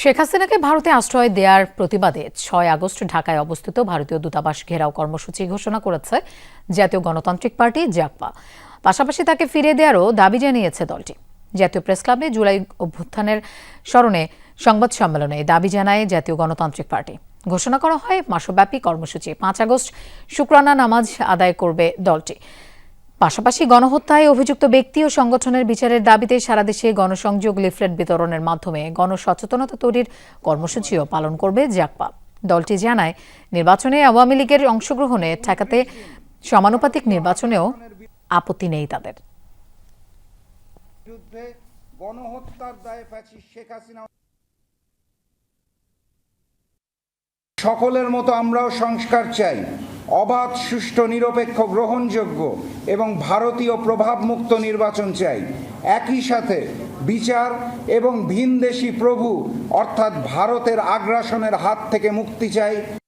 শেখ হাসিনাকে ভারতে আশ্রয় দেওয়ার প্রতিবাদে ছয় আগস্ট ঢাকায় অবস্থিত ভারতীয় দূতাবাস ঘেরাও কর্মসূচি ঘোষণা করেছে জাতীয় গণতান্ত্রিক পার্টি জাকপা পাশাপাশি তাকে ফিরে দেওয়ারও দাবি জানিয়েছে দলটি। জাতীয় প্রেস ক্লাবে জুলাই অভ্যুত্থানের স্মরণে সংবাদ সম্মেলনে দাবি জানায় জাতীয় গণতান্ত্রিক পার্টি। ঘোষণা করা হয় মাসব্যাপী কর্মসূচি। পাঁচ আগস্ট শুক্রানা নামাজ আদায় করবে দলটি। পাশাপাশি গণহত্যায় অভিযুক্ত ব্যক্তি ও সংগঠনের বিচারের দাবিতে সারা দেশে গণসংযোগ লিফলেট বিতরণের মাধ্যমে গণসচেতনতা তৈরির কর্মসূচিও পালন করবে জাকপা। দলটি জানায়, নির্বাচনে আওয়ামী লীগের অংশগ্রহণে ঠেকাতে সমানুপাতিক নির্বাচনেও আপত্তি নেই তাদের। সকলের মতো আমরাও সংস্কার চাই। অবাধ, সুষ্ঠু, নিরপেক্ষ, গ্রহণযোগ্য এবং ভারতীয় প্রভাবমুক্ত নির্বাচন চাই। একই সাথে বিচার এবং ভিনদেশি প্রভু, অর্থাৎ ভারতের আগ্রাসনের হাত থেকে মুক্তি চাই।